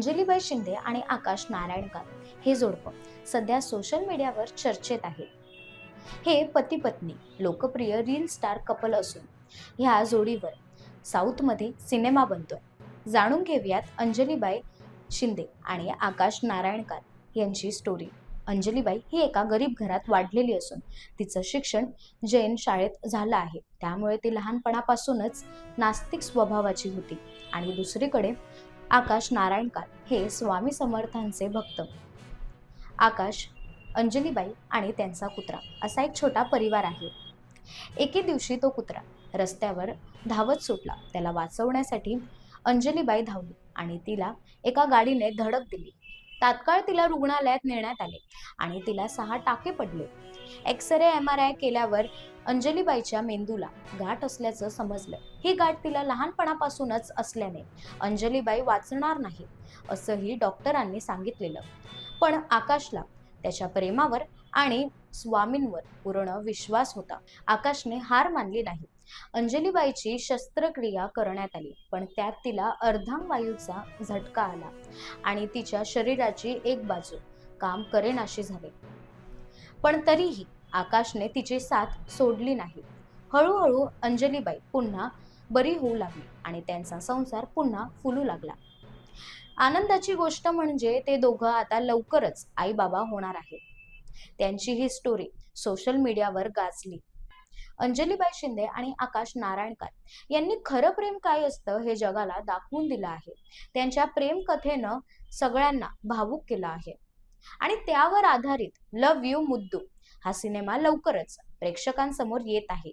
अंजलीबाई शिंदे आणि आकाश नारायणकर हे जोडपं सध्या सोशल मीडियावर चर्चेत आहे हे पती पत्नी लोकप्रिय रील स्टार कपल असून ह्या जोडीवर साऊथमध्ये सिनेमा बनतोय. जाणून घेऊयात अंजलीबाई शिंदे आणि आकाश नारायणकर यांची स्टोरी अंजलीबाई ही एका गरीब घरात वाढलेली असून तिचं शिक्षण जैन शाळेत झालं आहे. त्यामुळे ती लहानपणापासूनच नास्तिक स्वभावाची होती. आणि दुसरीकडे आकाश नारायणकार हे स्वामी समर्थांचे भक्त. आकाश अंजलीबाई आणि त्यांचा कुत्रा असा एक छोटा परिवार आहे. एके दिवशी तो कुत्रा रस्त्यावर धावत सुटला. त्याला वाचवण्यासाठी अंजलीबाई धावली आणि तिला एका गाडीने धडक दिली. तात्काळ तिला रुग्णालयात नेण्यात आले आणि तिला सहा टाके पडले. X ray M R I केल्यावर अंजलीबाईच्या मेंदूला गाठ असल्याचं समजलं. ही गाठ तिला लहानपणापासूनच असल्याने अंजलीबाई वाचणार नाही असंही डॉक्टरांनी सांगितलेलं. पण आकाशला त्याच्या प्रेमावर आणि स्वामींवर पूर्ण विश्वास होता. आकाशने हार मानली नाही. अंजलीबाईची शस्त्रक्रिया करण्यात आली पण त्यात तिला अर्धांगवायूचा झटका आला आणि तिच्या शरीराची एक बाजू काम करेनाशी झाली. पण तरीही आकाशने तिची साथ सोडली नाही. हळूहळू अंजलीबाई पुन्हा बरी होऊ लागली आणि त्यांचा संसार पुन्हा फुलू लागला. आनंदाची गोष्ट म्हणजे ते दोघं आता लवकरच आई बाबा होणार आहेत. त्यांची ही स्टोरी सोशल मीडियावर गाजली. अंजलीबाई शिंदे आणि आकाश नारायणकर यांनी खरं प्रेम काय असतं हे जगाला दाखवून दिलं आहे. त्यांच्या प्रेम कथेनं सगळ्यांना भावूक केलं आहे. आणि त्यावर आधारित लव यू मुद्दू हा सिनेमा लवकरच प्रेक्षकांसमोर येत आहे.